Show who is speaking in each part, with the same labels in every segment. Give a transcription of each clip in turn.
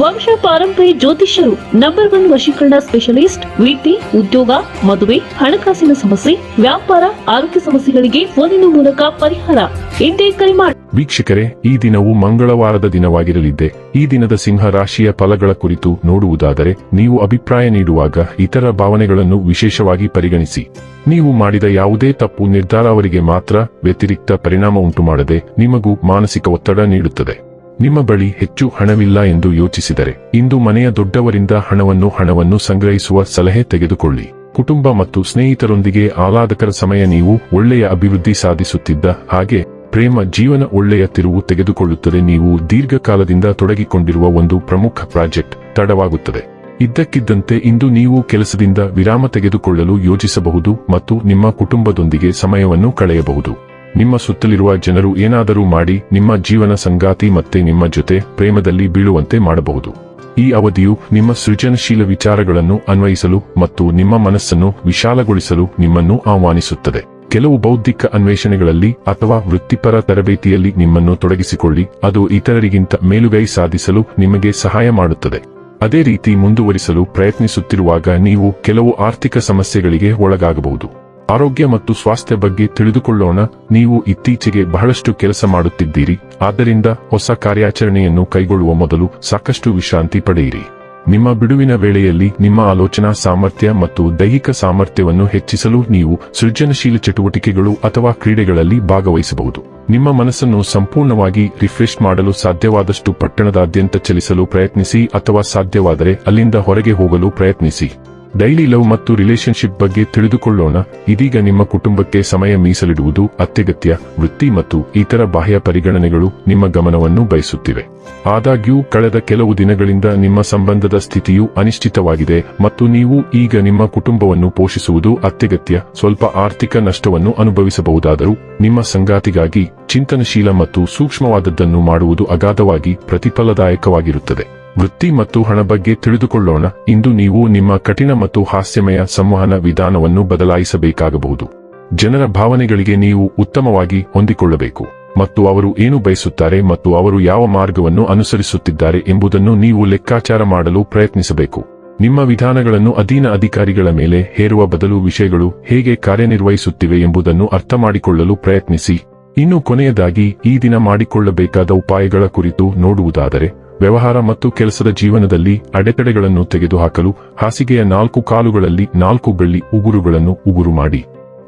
Speaker 1: ವಂಶ ಪಾರಂಪರ್ಯ ಜ್ಯೋತಿಷ್ಯರು ನಂಬರ್ ಒನ್ ವಶೀಕರಣ ಸ್ಪೆಷಲಿಸ್ಟ್ ವೃತ್ತಿ ಉದ್ಯೋಗ, ಮದುವೆ, ಹಣಕಾಸಿನ ಸಮಸ್ಯೆ, ವ್ಯಾಪಾರ, ಆರೋಗ್ಯ ಸಮಸ್ಯೆಗಳಿಗೆ ಫೋನಿನ ಮೂಲಕ ಪರಿಹಾರ. ಇಂದೇ ಕರೆ ಮಾಡಿ
Speaker 2: ವೀಕ್ಷಕರೇ, ಈ ದಿನವು ಮಂಗಳವಾರದ ದಿನವಾಗಿರಲಿದೆ ಈ ದಿನದ ಸಿಂಹ ರಾಶಿಯ ಫಲಗಳ ಕುರಿತು ನೋಡುವುದಾದರೆ, ನೀವು ಅಭಿಪ್ರಾಯ ನೀಡುವಾಗ ಇತರ ಭಾವನೆಗಳನ್ನು ವಿಶೇಷವಾಗಿ ಪರಿಗಣಿಸಿ. ನೀವು ಮಾಡಿದ ಯಾವುದೇ ತಪ್ಪು ನಿರ್ಧಾರ ಅವರಿಗೆ ಮಾತ್ರ ವ್ಯತಿರಿಕ್ತ ಪರಿಣಾಮ ಉಂಟು ಮಾಡದೆ ನಿಮಗೂ ಮಾನಸಿಕ ಒತ್ತಡ ನೀಡುತ್ತದೆ. ನಿಮ್ಮ ಬಳಿ ಹೆಚ್ಚು ಹಣವಿಲ್ಲ ಎಂದು ಯೋಚಿಸಿದರೆ, ಇಂದು ಮನೆಯ ದೊಡ್ಡವರಿಂದ ಹಣವನ್ನು ಹಣವನ್ನು ಸಂಗ್ರಹಿಸುವ ಸಲಹೆ ತೆಗೆದುಕೊಳ್ಳಿ. ಕುಟುಂಬ ಮತ್ತು ಸ್ನೇಹಿತರೊಂದಿಗೆ ಆಹ್ಲಾದಕರ ಸಮಯ ನೀವು ಒಳ್ಳೆಯ ಅಭಿವೃದ್ಧಿ ಸಾಧಿಸುತ್ತಿದ್ದ ಹಾಗೆ, ಪ್ರೇಮ ಜೀವನ ಒಳ್ಳೆಯ ತಿರುವು ತೆಗೆದುಕೊಳ್ಳುತ್ತದೆ. ನೀವು ದೀರ್ಘಕಾಲದಿಂದ ತೊಡಗಿಕೊಂಡಿರುವ ಒಂದು ಪ್ರಮುಖ ಪ್ರಾಜೆಕ್ಟ್ ತಡವಾಗುತ್ತದೆ. ಇದ್ದಕ್ಕಿದ್ದಂತೆ ಇಂದು ನೀವು ಕೆಲಸದಿಂದ ವಿರಾಮ ತೆಗೆದುಕೊಳ್ಳಲು ಯೋಜಿಸಬಹುದು ಮತ್ತು ನಿಮ್ಮ ಕುಟುಂಬದೊಂದಿಗೆ ಸಮಯವನ್ನು ಕಳೆಯಬಹುದು. ನಿಮ್ಮ ಸುತ್ತಲಿರುವ ಜನರು ಏನಾದರೂ ಮಾಡಿ, ನಿಮ್ಮ ಜೀವನ ಸಂಗಾತಿ ಮತ್ತೆ ನಿಮ್ಮ ಜೊತೆ ಪ್ರೇಮದಲ್ಲಿ ಬೀಳುವಂತೆ ಮಾಡಬಹುದು. ಈ ಅವಧಿಯು ನಿಮ್ಮ ಸೃಜನಶೀಲ ವಿಚಾರಗಳನ್ನು ಅನ್ವಯಿಸಲು ಮತ್ತು ನಿಮ್ಮ ಮನಸ್ಸನ್ನು ವಿಶಾಲಗೊಳಿಸಲು ನಿಮ್ಮನ್ನು ಆಹ್ವಾನಿಸುತ್ತದೆ. ಕೆಲವು ಬೌದ್ಧಿಕ ಅನ್ವೇಷಣೆಗಳಲ್ಲಿ ಅಥವಾ ವೃತ್ತಿಪರ ತರಬೇತಿಯಲ್ಲಿ ನಿಮ್ಮನ್ನು ತೊಡಗಿಸಿಕೊಳ್ಳಿ, ಅದು ಇತರರಿಗಿಂತ ಮೇಲುಗೈ ಸಾಧಿಸಲು ನಿಮಗೆ ಸಹಾಯ ಮಾಡುತ್ತದೆ. ಅದೇ ರೀತಿ ಮುಂದುವರಿಸಲು ಪ್ರಯತ್ನಿಸುತ್ತಿರುವಾಗ ನೀವು ಕೆಲವು ಆರ್ಥಿಕ ಸಮಸ್ಯೆಗಳಿಗೆ ಒಳಗಾಗಬಹುದು. ಆರೋಗ್ಯ ಮತ್ತು ಸ್ವಾಸ್ಥ್ಯ ಬಗ್ಗೆ ತಿಳಿದುಕೊಳ್ಳೋಣ. ನೀವು ಇತ್ತೀಚೆಗೆ ಬಹಳಷ್ಟು ಕೆಲಸ ಮಾಡುತ್ತಿದ್ದೀರಿ. ಆದ್ದರಿಂದ ಹೊಸ ಕಾರ್ಯಾಚರಣೆಯನ್ನು ಕೈಗೊಳ್ಳುವ ಮೊದಲು ಸಾಕಷ್ಟು ವಿಶ್ರಾಂತಿ ಪಡೆಯಿರಿ. ನಿಮ್ಮ ಬಿಡುವಿನ ವೇಳೆಯಲ್ಲಿ ನಿಮ್ಮ ಆಲೋಚನಾ ಸಾಮರ್ಥ್ಯ ಮತ್ತು ದೈಹಿಕ ಸಾಮರ್ಥ್ಯವನ್ನು ಹೆಚ್ಚಿಸಲು ನೀವು ಸೃಜನಶೀಲ ಚಟುವಟಿಕೆಗಳು ಅಥವಾ ಕ್ರೀಡೆಗಳಲ್ಲಿ ಭಾಗವಹಿಸಬಹುದು. ನಿಮ್ಮ ಮನಸ್ಸನ್ನು ಸಂಪೂರ್ಣವಾಗಿ ರಿಫ್ರೆಶ್ ಮಾಡಲು ಸಾಧ್ಯವಾದಷ್ಟು ಪಟ್ಟಣದಾದ್ಯಂತ ಚಲಿಸಲು ಪ್ರಯತ್ನಿಸಿ ಅಥವಾ ಸಾಧ್ಯವಾದರೆ ಅಲ್ಲಿಂದ ಹೊರಗೆ ಹೋಗಲು ಪ್ರಯತ್ನಿಸಿ. ಡೈಲಿ ಲವ್ ಮತ್ತು ರಿಲೇಶನ್ಶಿಪ್ ಬಗ್ಗೆ ತಿಳಿದುಕೊಳ್ಳೋಣ. ಇದೀಗ ನಿಮ್ಮ ಕುಟುಂಬಕ್ಕೆ ಸಮಯ ಮೀಸಲಿಡುವುದು ಅತ್ಯಗತ್ಯ. ವೃತ್ತಿ ಮತ್ತು ಇತರ ಬಾಹ್ಯ ಪರಿಗಣನೆಗಳು ನಿಮ್ಮ ಗಮನವನ್ನು ಬಯಸುತ್ತಿವೆ. ಆದಾಗ್ಯೂ, ಕಳೆದ ಕೆಲವು ದಿನಗಳಿಂದ ನಿಮ್ಮ ಸಂಬಂಧದ ಸ್ಥಿತಿಯು ಅನಿಶ್ಚಿತವಾಗಿದೆ ಮತ್ತು ನೀವು ಈಗ ನಿಮ್ಮ ಕುಟುಂಬವನ್ನು ಪೋಷಿಸುವುದು ಅತ್ಯಗತ್ಯ. ಸ್ವಲ್ಪ ಆರ್ಥಿಕ ನಷ್ಟವನ್ನು ಅನುಭವಿಸಬಹುದಾದರೂ, ನಿಮ್ಮ ಸಂಗಾತಿಗಾಗಿ ಚಿಂತನಶೀಲ ಮತ್ತು ಸೂಕ್ಷ್ಮವಾದದ್ದನ್ನು ಮಾಡುವುದು ಅಗಾಧವಾಗಿ ಪ್ರತಿಫಲದಾಯಕವಾಗಿರುತ್ತದೆ. ವೃತ್ತಿ ಮತ್ತು ಹಣ ಬಗ್ಗೆ ತಿಳಿದುಕೊಳ್ಳೋಣ. ಇಂದು ನೀವು ನಿಮ್ಮ ಕಠಿಣ ಮತ್ತು ಹಾಸ್ಯಮಯ ಸಂವಹನ ವಿಧಾನವನ್ನು ಬದಲಾಯಿಸಬೇಕಾಗಬಹುದು. ಜನರ ಭಾವನೆಗಳಿಗೆ ನೀವು ಉತ್ತಮವಾಗಿ ಹೊಂದಿಕೊಳ್ಳಬೇಕು. ಮತ್ತು ಅವರು ಏನು ಬಯಸುತ್ತಾರೆ ಮತ್ತು ಅವರು ಯಾವ ಮಾರ್ಗವನ್ನು ಅನುಸರಿಸುತ್ತಿದ್ದಾರೆ ಎಂಬುದನ್ನು ನೀವು ಲೆಕ್ಕಾಚಾರ ಮಾಡಲು ಪ್ರಯತ್ನಿಸಬೇಕು. ನಿಮ್ಮ ವಿಧಾನಗಳನ್ನು ಅಧೀನ ಅಧಿಕಾರಿಗಳ ಮೇಲೆ ಹೇರುವ ಬದಲು ವಿಷಯಗಳು ಹೇಗೆ ಕಾರ್ಯನಿರ್ವಹಿಸುತ್ತಿವೆ ಎಂಬುದನ್ನು ಅರ್ಥಮಾಡಿಕೊಳ್ಳಲು ಪ್ರಯತ್ನಿಸಿ. ಇನ್ನು ಕೊನೆಯದಾಗಿ, ಈ ದಿನ ಮಾಡಿಕೊಳ್ಳಬೇಕಾದ ಉಪಾಯಗಳ ಕುರಿತು ನೋಡುವುದಾದರೆ ವ್ಯವಹಾರ ಮತ್ತು ಕೆಲಸದ ಜೀವನದಲ್ಲಿ ಅಡೆತಡೆಗಳನ್ನು ತೆಗೆದುಹಾಕಲು ಹಾಸಿಗೆಯ ನಾಲ್ಕು ಕಾಲುಗಳಲ್ಲಿ ನಾಲ್ಕು ಬೆಳ್ಳಿ ಉಗುರುಗಳನ್ನು ಉಗುರು ಮಾಡಿ.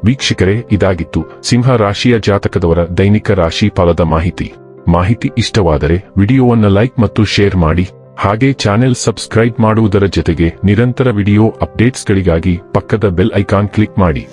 Speaker 2: ವೀಕ್ಷಕರೇ, ಇದಾಗಿತ್ತು ಸಿಂಹ ರಾಶಿಯ ಜಾತಕದವರ ದೈನಿಕ ರಾಶಿ ಫಲದ ಮಾಹಿತಿ. ಮಾಹಿತಿ ಇಷ್ಟವಾದರೆ ವಿಡಿಯೋವನ್ನು ಲೈಕ್ ಮತ್ತು ಶೇರ್ ಮಾಡಿ. ಹಾಗೆ ಚಾನೆಲ್ ಸಬ್ಸ್ಕ್ರೈಬ್ ಮಾಡುವುದರ ಜೊತೆಗೆ ನಿರಂತರ ವಿಡಿಯೋ ಅಪ್ಡೇಟ್ಸ್ಗಳಿಗಾಗಿ ಪಕ್ಕದ ಬೆಲ್ ಐಕಾನ್ ಕ್ಲಿಕ್ ಮಾಡಿ.